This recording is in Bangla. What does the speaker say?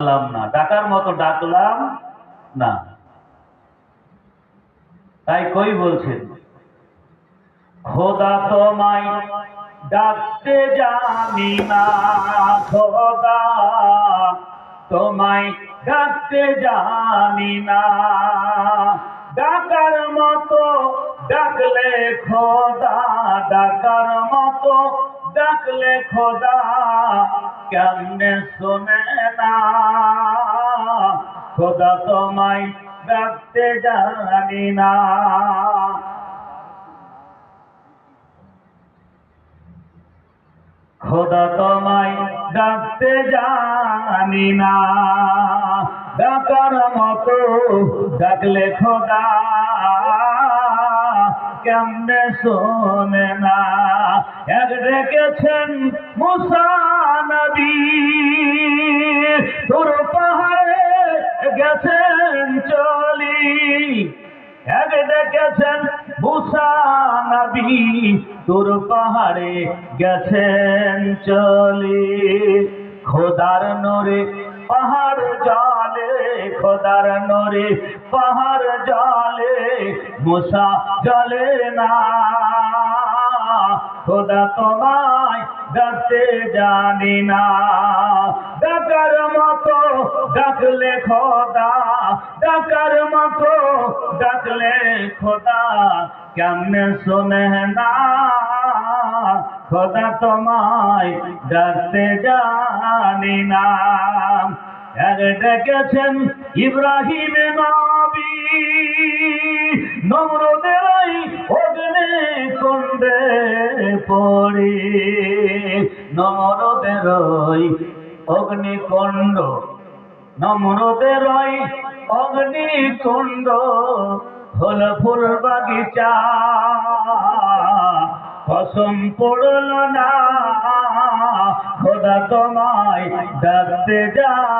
ডাকলাম না। ডাকার মতো ডাকলাম না। তাই কই বলছেন? খোদা তোমায় ডাকতে জানি না, খোদা তোমায় ডাকতে জানি না। ডাকার মতো ডাকলে খোদা, ডাকার মতো ডাকলে খোদা, কেমনে শোনে না? খোদা তোমায় ডাকতে জানি না। খোদা তোমায় ডাকতে জানি না। ডাকার মতো ডাকলে খোদা। কেমনে শোনে না? এক ডেকেছেন মুসা নবী। তোর পাহাড়ে গেছেন চলি। এক ডেকেছেন মুসা নবী। তোর পাহাড়ে গেছেন চলি। খোদার নরে পাহাড় জলে খোদার নরে পাহাড় জলে, মুসা জলে না। খোদা তোমায় ডাকতে জানি না। ডাকার মতো ডাকলে খোদা, ডাকার মতো ডাকলে খোদা, কেমনে শোনে না। খোদা তোমায় ডাকতে জানি না। এক ডেকেছেন ইব্রাহিম নবী। নম্রদের অগ্নি কুণ্ডে পড়ি। নম্রদের অগ্নিকুণ্ড নম্রদের অগ্নিকুণ্ড হল ফুল বাগিচা। কসম পড়ল না, খোদা তোমায় ডাকতে যা